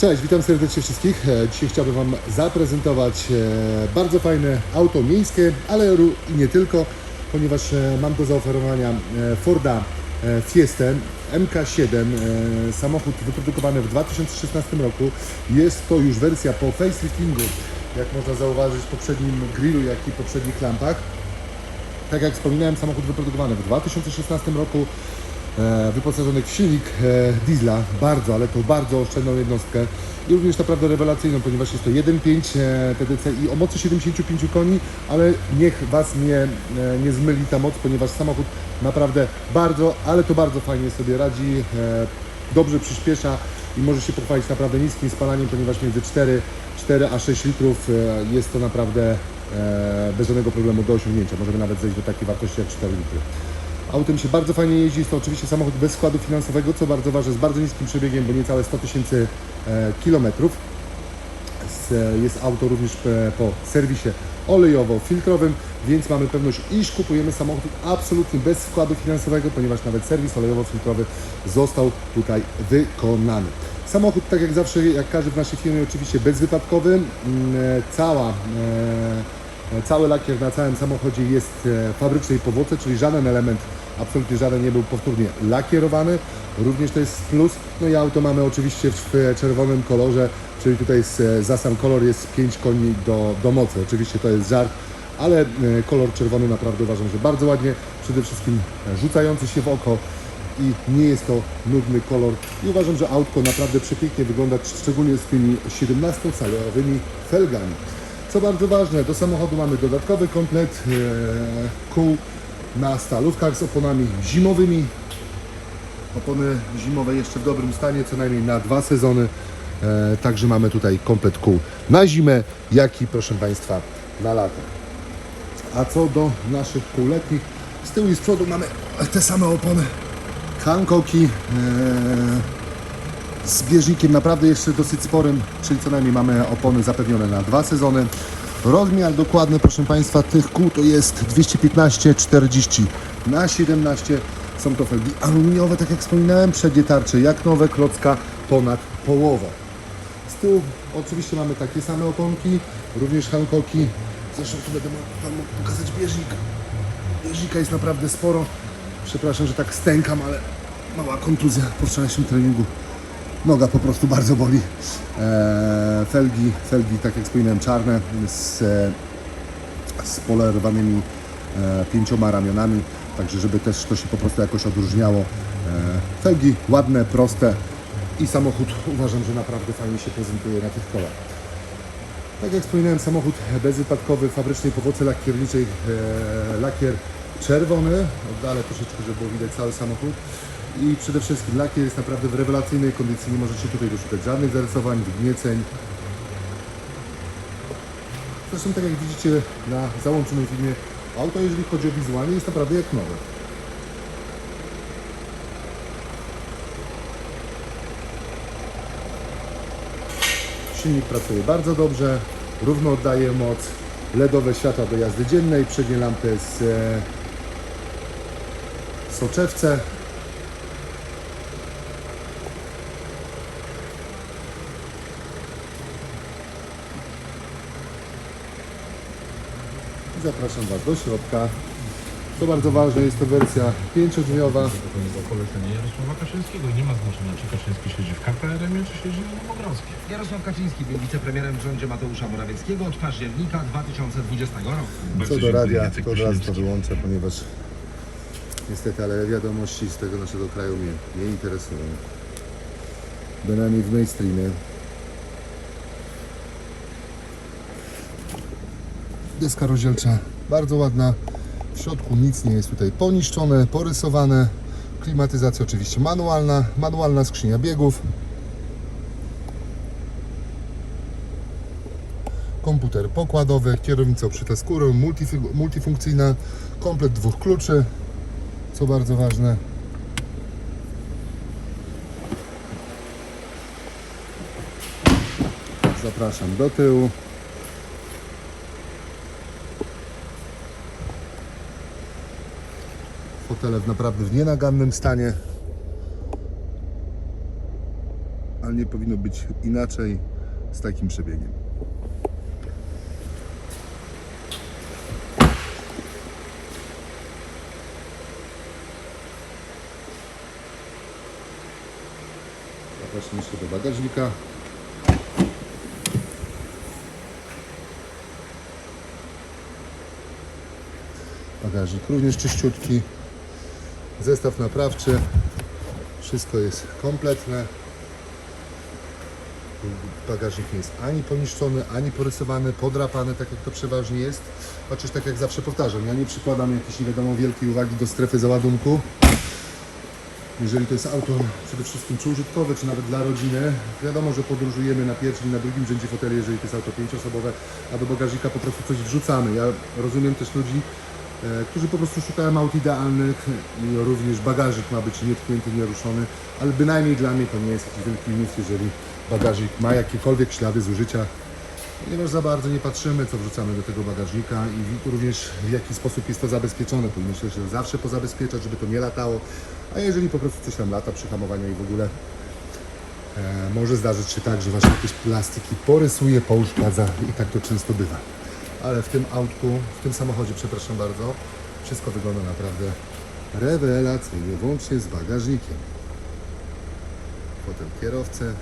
Cześć, witam serdecznie wszystkich. E, Dzisiaj chciałbym Wam zaprezentować e, bardzo fajne auto miejskie, ale nie tylko, ponieważ e, mam do zaoferowania Forda Fiestę MK7, e, samochód wyprodukowany w 2016 roku. Jest to już wersja po faceliftingu, jak można zauważyć w poprzednim grillu, jak i poprzednich lampach. Tak jak wspominałem, samochód wyprodukowany w 2016 roku, e, wyposażony w silnik e, diesla, bardzo, ale to bardzo oszczędną jednostkę i również naprawdę rewelacyjną, ponieważ jest to 1.5 e, TDC i o mocy 75 koni, ale niech Was nie, nie zmyli ta moc, ponieważ samochód naprawdę bardzo, ale to bardzo fajnie sobie radzi, dobrze przyspiesza i może się pochwalić naprawdę niskim spalaniem, ponieważ między 4, 4 a 6 litrów jest to naprawdę bez żadnego problemu do osiągnięcia. Możemy nawet zejść do takiej wartości jak 4 litry. Autem się bardzo fajnie jeździ, jest to oczywiście samochód bez składu finansowego, co bardzo ważne, z bardzo niskim przebiegiem, bo niecałe 100 tysięcy e, kilometrów. S- Jest auto również e, po serwisie olejowo-filtrowym, więc mamy pewność, iż kupujemy samochód absolutnie bez wkładu finansowego, ponieważ nawet serwis olejowo-filtrowy został tutaj wykonany. Samochód, tak jak zawsze, jak każdy w naszej firmie, oczywiście bezwypadkowy. Mm, e, Cała, e, cały lakier na całym samochodzie jest e, fabrycznej powłoce, czyli żaden element, absolutnie żaden nie był powtórnie lakierowany. Również to jest plus. No i auto mamy oczywiście w czerwonym kolorze, czyli tutaj jest, e, za sam kolor jest 5 koni do, do mocy. Oczywiście to jest żart, ale e, kolor czerwony naprawdę uważam, że bardzo ładnie, przede wszystkim e, rzucający się w oko i nie jest to nudny kolor i uważam, że autko naprawdę przepięknie wygląda, szczególnie z tymi 17-calowymi felgami. Co bardzo ważne, do samochodu mamy dodatkowy komplet e, kół na stalówkach z oponami zimowymi. Opony zimowe jeszcze w dobrym stanie, co najmniej na dwa sezony. E, także mamy tutaj komplet kół na zimę, jak i proszę Państwa na lato. A co do naszych kół letnich, z tyłu i z przodu mamy te same opony Hancocki e, z bieżnikiem naprawdę jeszcze dosyć sporym, czyli co najmniej mamy opony zapewnione na dwa sezony. Rozmiar dokładny, proszę Państwa, tych kół to jest 215-40 na 17. Są to felgi aluminiowe, tak jak wspominałem, przednie tarcze jak nowe, klocka ponad połowę. Z tyłu oczywiście mamy takie same oponki, również Hancocki. Zresztą tu będę Wam mógł pokazać bieżnik. Bieżnika jest naprawdę sporo. Przepraszam, że tak stękam, ale mała kontuzja po wczorajszym treningu. Noga po prostu bardzo boli. Eee, felgi, felgi, tak jak wspominałem, czarne z, e, z e, pięcioma ramionami, także żeby też to się po prostu jakoś odróżniało. E, felgi ładne, proste i samochód uważam, że naprawdę fajnie się prezentuje na tych kolach. Tak jak wspominałem, samochód bezwypadkowy, fabrycznej powłoce lakierniczej, e, lakier czerwony, oddalę troszeczkę, żeby było widać cały samochód. I przede wszystkim lakier jest naprawdę w rewelacyjnej kondycji, nie możecie tutaj doszukać żadnych zarysowań, wgnieceń. Zresztą tak jak widzicie na załączonym filmie, auto jeżeli chodzi o wizualnie jest naprawdę jak nowe. Silnik pracuje bardzo dobrze, równo oddaje moc, LEDowe światła do jazdy dziennej, przednie lampy z e, soczewce. Zapraszam Was do środka. Co bardzo ważne, jest to wersja za polecenie Jarosława Kaczyńskiego nie ma znaczenia, czy Kaczyński siedzi w KPRM-ie, czy siedzi na Nowogrodzkiej. Jarosław Kaczyński był wicepremierem w rządzie Mateusza Morawieckiego od października 2020 roku. Co do radia, to od razu to wyłączę, ponieważ niestety, ale wiadomości z tego naszego kraju mnie nie interesują. Bynajmniej w mainstreamie. Deska rozdzielcza, bardzo ładna. W środku nic nie jest tutaj poniszczone, porysowane. Klimatyzacja oczywiście manualna, manualna skrzynia biegów. komputer pokładowy, kierownica obszyta skórą, multifunkcyjna, komplet dwóch kluczy, co bardzo ważne. Zapraszam do tyłu. Fotele w naprawdę w nienagannym stanie. ale nie powinno być inaczej z takim przebiegiem. Zapraszam jeszcze do bagażnika. Bagażnik również czyściutki. Zestaw naprawczy. Wszystko jest kompletne. Bagażnik nie jest ani poniszczony, ani porysowany, podrapany, tak jak to przeważnie jest. Chociaż tak jak zawsze powtarzam, ja nie przykładam jakiejś nie wiadomo wielkiej uwagi do strefy załadunku. Jeżeli to jest auto przede wszystkim czy użytkowe, czy nawet dla rodziny, wiadomo, że podróżujemy na pierwszym i na drugim rzędzie foteli, jeżeli to jest auto pięcioosobowe, a do bagażnika po prostu coś wrzucamy. Ja rozumiem też ludzi, którzy po prostu szukają aut idealnych i również bagażnik ma być nietknięty, nieruszony, ale bynajmniej dla mnie to nie jest jakiś wielki minus, jeżeli bagażnik ma jakiekolwiek ślady zużycia, ponieważ za bardzo nie patrzymy, co wrzucamy do tego bagażnika i również w jaki sposób jest to zabezpieczone. Powinno się zawsze pozabezpieczać, żeby to nie latało, a jeżeli po prostu coś tam lata przy hamowaniu i w ogóle e, może zdarzyć się tak, że właśnie jakieś plastiki porysuje, pouszkadza i tak to często bywa. Ale w tym autku, w tym samochodzie, przepraszam bardzo, wszystko wygląda naprawdę rewelacyjnie, włącznie z bagażnikiem. Fotel kierowcy.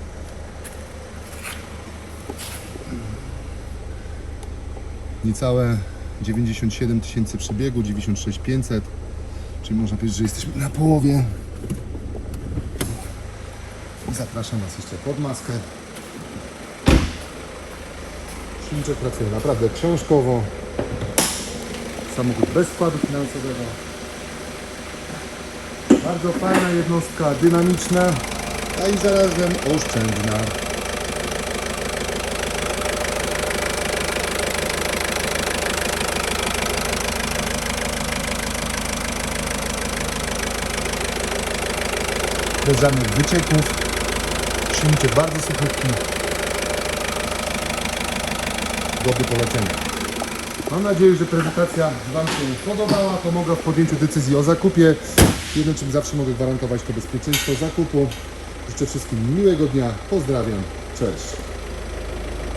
Niecałe 97 tysięcy przebiegu, 96 500, czyli można powiedzieć, że jesteśmy na połowie. Zapraszam Was jeszcze pod maskę. Silniczek pracuje naprawdę książkowo. Samochód bez wkładu finansowego. Bardzo fajna jednostka, dynamiczna, a i zarazem oszczędna. Bez żadnych wycieków. Silniczek bardzo suchutki. Polecenia. Mam nadzieję, że prezentacja Wam się podobała. Pomaga w podjęciu decyzji o zakupie. Jedno, czym zawsze mogę gwarantować, to bezpieczeństwo zakupu. Życzę wszystkim miłego dnia. Pozdrawiam. Cześć.